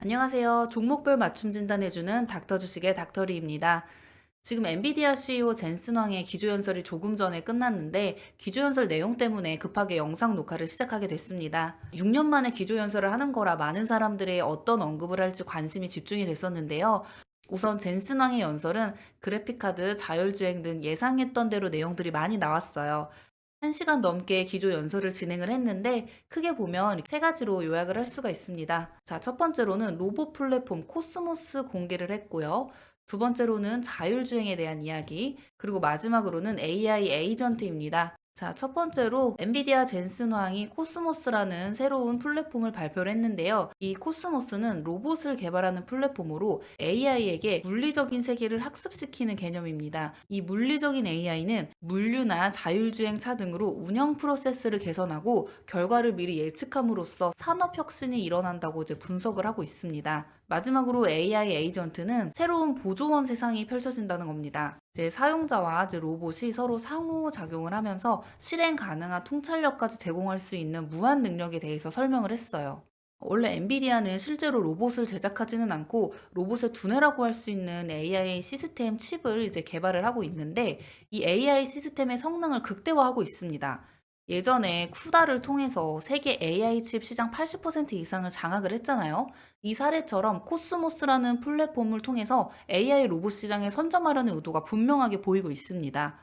안녕하세요. 종목별 맞춤 진단해주는 닥터 주식의 닥터리입니다. 지금 엔비디아 CEO 젠슨 왕의 기조연설이 조금 전에 끝났는데 기조연설 내용 때문에 급하게 영상 녹화를 시작하게 됐습니다. 6년 만에 기조연설을 하는 거라 많은 사람들의 어떤 언급을 할지 관심이 집중이 됐었는데요. 우선 젠슨 왕의 연설은 그래픽카드, 자율주행 등 예상했던 대로 내용들이 많이 나왔어요. 1시간 넘게 기조 연설을 진행을 했는데 크게 보면 세 가지로 요약을 할 수가 있습니다. 자, 첫 번째로는 로봇 플랫폼 코스모스 공개를 했고요. 두 번째로는 자율주행에 대한 이야기, 그리고 마지막으로는 AI 에이전트입니다. 자, 첫 번째로 엔비디아 젠슨 황이 코스모스라는 새로운 플랫폼을 발표를 했는데요. 이 코스모스는 로봇을 개발하는 플랫폼으로 AI에게 물리적인 세계를 학습시키는 개념입니다. 이 물리적인 AI는 물류나 자율주행 차 등으로 운영 프로세스를 개선하고 결과를 미리 예측함으로써 산업 혁신이 일어난다고 이제 분석을 하고 있습니다. 마지막으로 AI 에이전트는 새로운 보조원 세상이 펼쳐진다는 겁니다. 이제 사용자와 이제 로봇이 서로 상호작용을 하면서 실행 가능한 통찰력까지 제공할 수 있는 무한 능력에 대해서 설명을 했어요. 원래 엔비디아는 실제로 로봇을 제작하지는 않고 로봇의 두뇌라고 할 수 있는 AI 시스템 칩을 이제 개발을 하고 있는데 이 AI 시스템의 성능을 극대화하고 있습니다. 예전에 쿠다를 통해서 세계 AI 칩 시장 80% 이상을 장악을 했잖아요. 이 사례처럼 코스모스라는 플랫폼을 통해서 AI 로봇 시장에 선점하려는 의도가 분명하게 보이고 있습니다.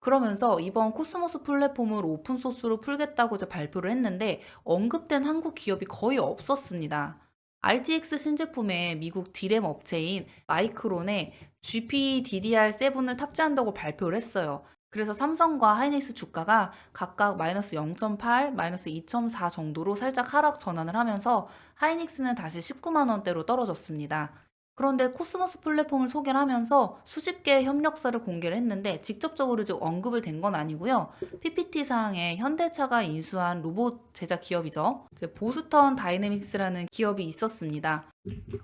그러면서 이번 코스모스 플랫폼을 오픈소스로 풀겠다고 이제 발표를 했는데 언급된 한국 기업이 거의 없었습니다. RTX 신제품에 미국 디램 업체인 마이크론에 GPDDR7을 탑재한다고 발표를 했어요. 그래서 삼성과 하이닉스 주가가 각각 마이너스 0.8, 마이너스 2.4 정도로 살짝 하락 전환을 하면서 하이닉스는 다시 19만 원대로 떨어졌습니다. 그런데 코스모스 플랫폼을 소개를 하면서 수십 개의 협력사를 공개를 했는데 직접적으로 이제 언급을 된 건 아니고요. PPT 사항에 현대차가 인수한 로봇 제작 기업이죠. 보스턴 다이내믹스라는 기업이 있었습니다.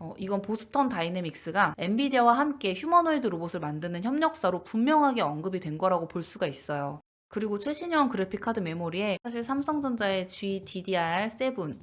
어, 이건 보스턴 다이내믹스가 엔비디아와 함께 휴머노이드 로봇을 만드는 협력사로 분명하게 언급이 된 거라고 볼 수가 있어요. 그리고 최신형 그래픽카드 메모리에 사실 삼성전자의 GDDR7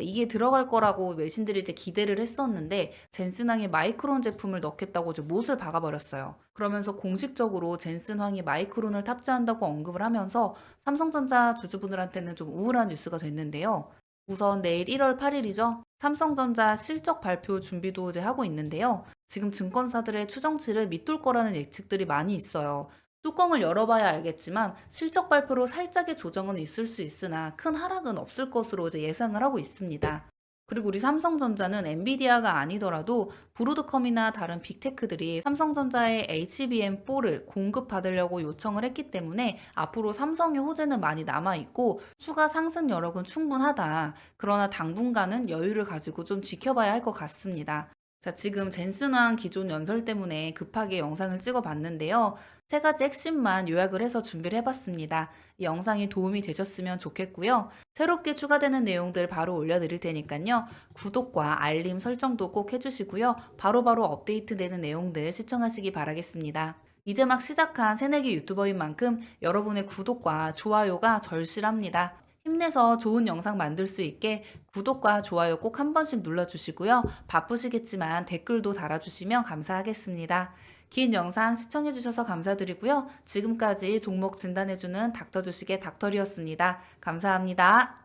이게 들어갈 거라고 외신들이 이제 기대를 했었는데 젠슨항이 마이크론 제품을 넣겠다고 이제 못을 박아버렸어요. 그러면서 공식적으로 젠슨항이 마이크론을 탑재한다고 언급을 하면서 삼성전자 주주분들한테는 좀 우울한 뉴스가 됐는데요. 우선 내일 1월 8일이죠. 삼성전자 실적 발표 준비도 이제 하고 있는데요. 지금 증권사들의 추정치를 밑돌 거라는 예측들이 많이 있어요. 뚜껑을 열어봐야 알겠지만 실적 발표로 살짝의 조정은 있을 수 있으나 큰 하락은 없을 것으로 이제 예상을 하고 있습니다. 그리고 우리 삼성전자는 엔비디아가 아니더라도 브로드컴이나 다른 빅테크들이 삼성전자의 HBM4를 공급받으려고 요청을 했기 때문에 앞으로 삼성의 호재는 많이 남아있고 추가 상승 여력은 충분하다. 그러나 당분간은 여유를 가지고 좀 지켜봐야 할 것 같습니다. 자, 지금 젠슨왕 기존 연설 때문에 급하게 영상을 찍어 봤는데요. 세 가지 핵심만 요약을 해서 준비를 해봤습니다. 이 영상이 도움이 되셨으면 좋겠고요. 새롭게 추가되는 내용들 바로 올려드릴 테니까요. 구독과 알림 설정도 꼭 해주시고요. 바로바로 업데이트 되는 내용들 시청하시기 바라겠습니다. 이제 막 시작한 새내기 유튜버인 만큼 여러분의 구독과 좋아요가 절실합니다. 힘내서 좋은 영상 만들 수 있게 구독과 좋아요 꼭 한 번씩 눌러주시고요. 바쁘시겠지만 댓글도 달아주시면 감사하겠습니다. 긴 영상 시청해주셔서 감사드리고요. 지금까지 종목 진단해주는 닥터 주식의 닥터리였습니다. 감사합니다.